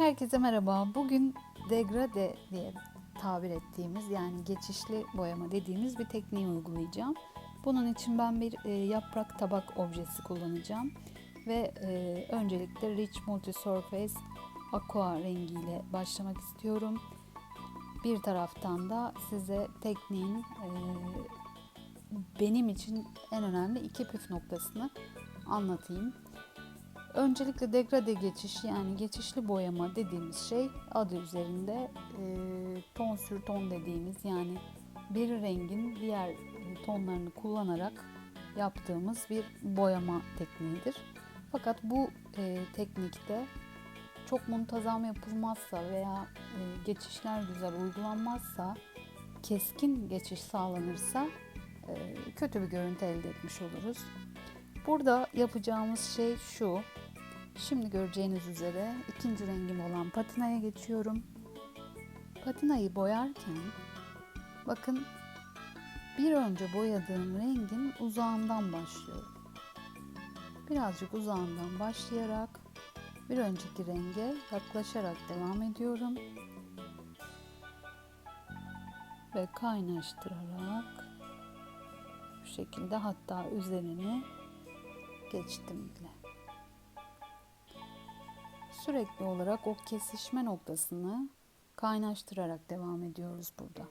Herkese merhaba. Bugün degrade diye tabir ettiğimiz yani geçişli boyama dediğimiz bir tekniği uygulayacağım. Bunun için ben bir e, yaprak tabak objesi kullanacağım ve e, öncelikle Rich Multi Surface Aqua rengiyle başlamak istiyorum. Bir taraftan da size tekniğin e, benim için en önemli iki püf noktasını anlatayım. Öncelikle degrade geçiş yani geçişli boyama dediğimiz şey adı üzerinde e, ton sür ton dediğimiz yani bir rengin diğer tonlarını kullanarak yaptığımız bir boyama tekniğidir. Fakat bu e, teknikte çok muntazam yapılmazsa veya e, geçişler güzel uygulanmazsa keskin geçiş sağlanırsa e, kötü bir görüntü elde etmiş oluruz. Burada yapacağımız şey şu. Şimdi göreceğiniz üzere ikinci rengim olan patinaya geçiyorum. Patinayı boyarken bakın bir önce boyadığım rengin uzağından başlıyorum. Birazcık uzağından başlayarak bir önceki renge yaklaşarak devam ediyorum. Ve kaynaştırarak bu şekilde hatta üzerine geçtim bile. Sürekli olarak o kesişme noktasını kaynaştırarak devam ediyoruz burada.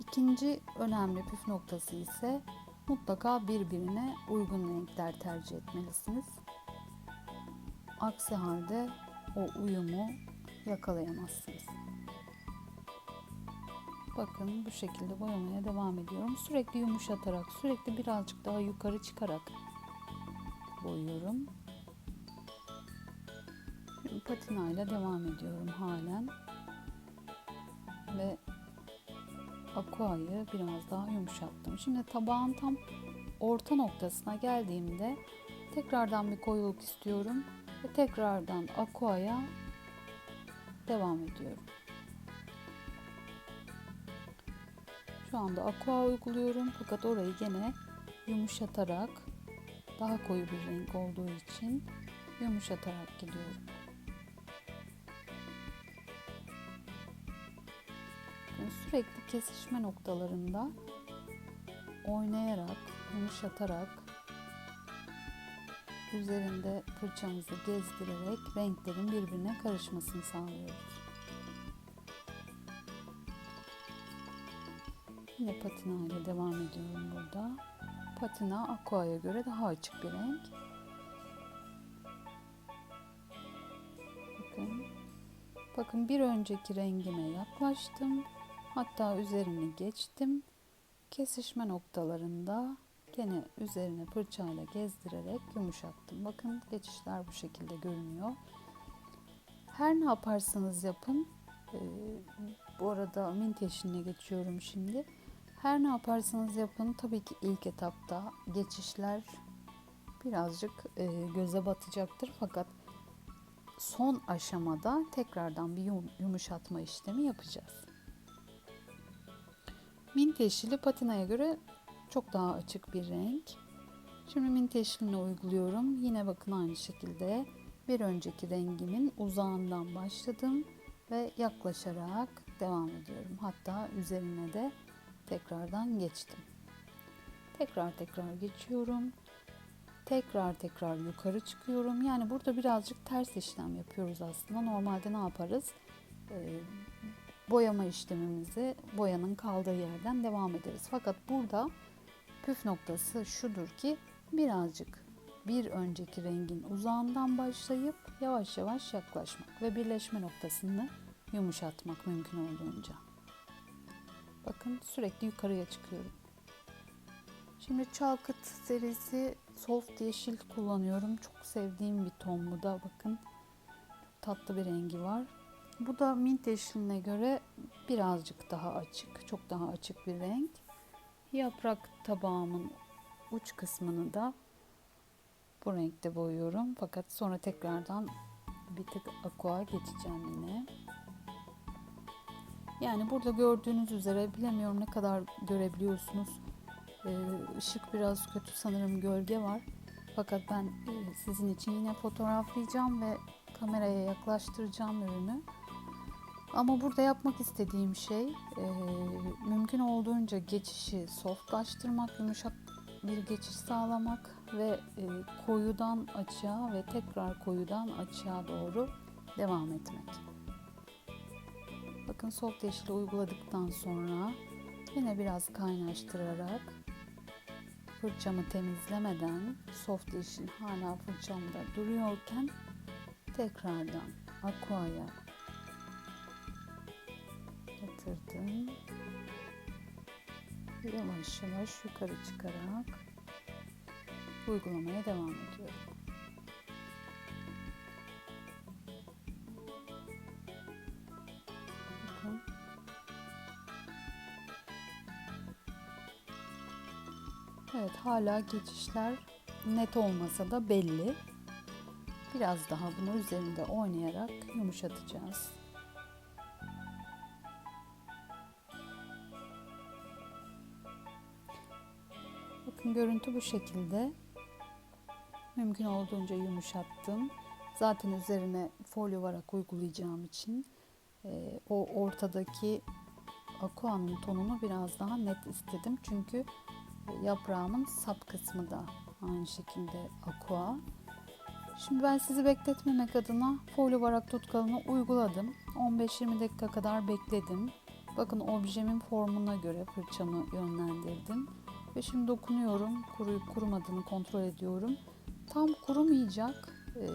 İkinci önemli püf noktası ise mutlaka birbirine uygun renkler tercih etmelisiniz. Aksi halde o uyumu yakalayamazsınız. Bakın bu şekilde boyamaya devam ediyorum. Sürekli yumuşatarak, sürekli birazcık daha yukarı çıkarak boyuyorum. Patinayla devam ediyorum halen. Ve aqua'yı biraz daha yumuşattım. Şimdi tabağın tam orta noktasına geldiğimde tekrardan bir koyuluk istiyorum ve tekrardan aqua'ya devam ediyorum. Şu anda aqua uyguluyorum fakat orayı gene yumuşatarak daha koyu bir renk olduğu için yumuşatarak gidiyorum. Sürekli kesişme noktalarında oynayarak, yumuşatarak üzerinde fırçamızı gezdirerek renklerin birbirine karışmasını sağlıyoruz. Yine patina ile devam ediyorum burada. Patina aqua'ya göre daha açık bir renk. Bakın. Bakın bir önceki rengime yaklaştım. Hatta üzerini geçtim. Kesişme noktalarında gene üzerine fırçayla gezdirerek yumuşattım. Bakın geçişler bu şekilde görünüyor. Her ne yaparsanız yapın. Ee, bu arada mint yeşiline geçiyorum şimdi. Her ne yaparsanız yapın tabii ki ilk etapta geçişler birazcık e, göze batacaktır fakat son aşamada tekrardan bir yumuşatma işlemi yapacağız. Mint yeşili patinaya göre çok daha açık bir renk. Şimdi mint yeşilini uyguluyorum. Yine bakın aynı şekilde bir önceki rengimin uzağından başladım ve yaklaşarak devam ediyorum. Hatta üzerine de tekrardan geçtim. Tekrar tekrar geçiyorum. Tekrar tekrar yukarı çıkıyorum. Yani burada birazcık ters işlem yapıyoruz aslında. Normalde ne yaparız? Ee, boyama işlemimizi boyanın kaldığı yerden devam ederiz. Fakat burada püf noktası şudur ki birazcık bir önceki rengin uzağından başlayıp yavaş yavaş yaklaşmak ve birleşme noktasını yumuşatmak mümkün olduğunca. Bakın sürekli yukarıya çıkıyorum. Şimdi Çalkıt serisi soft yeşil kullanıyorum. Çok sevdiğim bir ton bu da bakın. Tatlı bir rengi var. Bu da mint yeşiline göre birazcık daha açık. Çok daha açık bir renk. Yaprak tabağımın uç kısmını da bu renkte boyuyorum. Fakat sonra tekrardan bir tık aqua geçeceğim yine. Yani burada gördüğünüz üzere bilemiyorum ne kadar görebiliyorsunuz. Işık ee, biraz kötü sanırım gölge var. Fakat ben e, sizin için yine fotoğraflayacağım ve kameraya yaklaştıracağım ürünü. Ama burada yapmak istediğim şey e, mümkün olduğunca geçişi softlaştırmak, yumuşak bir geçiş sağlamak ve e, koyudan açığa ve tekrar koyudan açığa doğru devam etmek. Bakın soft yeşili uyguladıktan sonra yine biraz kaynaştırarak fırçamı temizlemeden soft yeşil hala fırçamda duruyorken tekrardan aqua'ya batırdım. Yavaş yavaş yukarı çıkarak uygulamaya devam ediyorum. Evet hala geçişler net olmasa da belli. Biraz daha bunu üzerinde oynayarak yumuşatacağız. Görüntü bu şekilde. Mümkün olduğunca yumuşattım. Zaten üzerine folyo varak uygulayacağım için e, o ortadaki aqua'nın tonunu biraz daha net istedim. Çünkü yaprağımın sap kısmı da aynı şekilde aqua. Şimdi ben sizi bekletmemek adına folyo varak tutkalını uyguladım. 15-20 dakika kadar bekledim. Bakın objemin formuna göre fırçamı yönlendirdim. Ve şimdi dokunuyorum. Kuruyup kurumadığını kontrol ediyorum. Tam kurumayacak. Ee,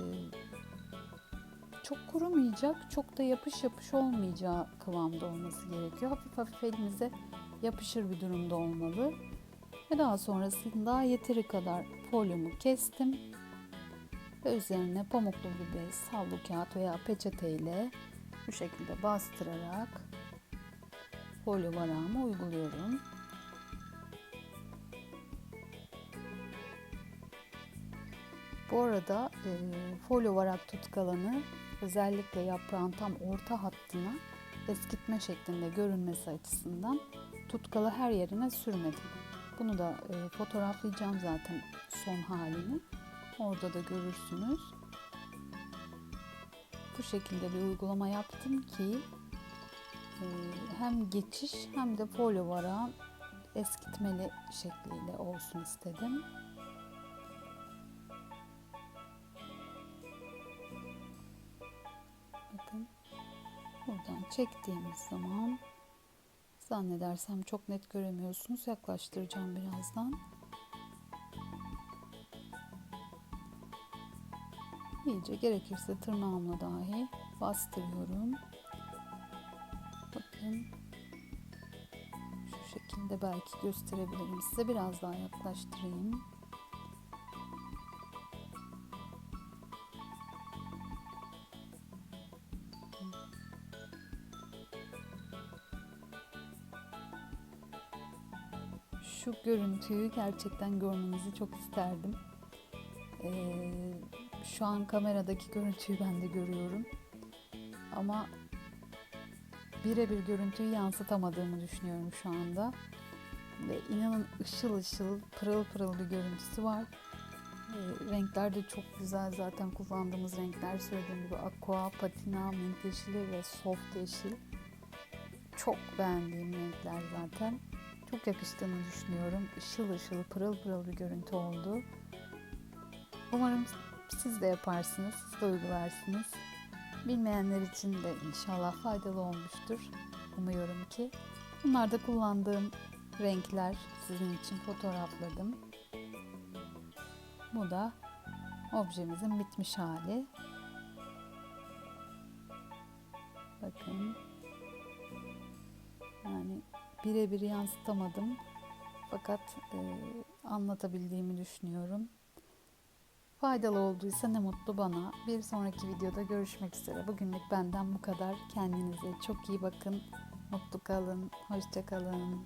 çok kurumayacak. Çok da yapış yapış olmayacağı kıvamda olması gerekiyor. Hafif hafif elimize yapışır bir durumda olmalı. Ve daha sonrasında yeteri kadar folyomu kestim. Ve üzerine pamuklu bez, havlu kağıt veya peçete ile bu şekilde bastırarak folyo varağımı uyguluyorum. Bu arada e, folyo varak tutkalanı özellikle yaprağın tam orta hattına eskitme şeklinde görünmesi açısından tutkalı her yerine sürmedim. Bunu da e, fotoğraflayacağım zaten son halini. Orada da görürsünüz. Bu şekilde bir uygulama yaptım ki e, hem geçiş hem de folyo varağın eskitmeli şekliyle olsun istedim. Buradan çektiğimiz zaman zannedersem çok net göremiyorsunuz. Yaklaştıracağım birazdan. İyice gerekirse tırnağımla dahi bastırıyorum. Bakın şu şekilde belki gösterebilirim size. Biraz daha yaklaştırayım. Görüntüyü gerçekten görmenizi çok isterdim. Ee, şu an kameradaki görüntüyü ben de görüyorum. Ama birebir görüntüyü yansıtamadığımı düşünüyorum şu anda. Ve inanın ışıl ışıl, pırıl pırıl bir görüntüsü var. E, renkler de çok güzel zaten kullandığımız renkler söylediğim gibi aqua, patina, mint yeşili ve soft yeşil. Çok beğendiğim renkler zaten. Çok yakıştığını düşünüyorum. Işıl ışıl, pırıl pırıl bir görüntü oldu. Umarım siz de yaparsınız, siz de uygularsınız. Bilmeyenler için de inşallah faydalı olmuştur. Umuyorum ki. Bunlar da kullandığım renkler sizin için fotoğrafladım. Bu da objemizin bitmiş hali. Bakın. Birebir yansıtamadım. Fakat e, anlatabildiğimi düşünüyorum. Faydalı olduysa ne mutlu bana. Bir sonraki videoda görüşmek üzere. Bugünlük benden bu kadar. Kendinize çok iyi bakın. Mutlu kalın. Hoşça kalın.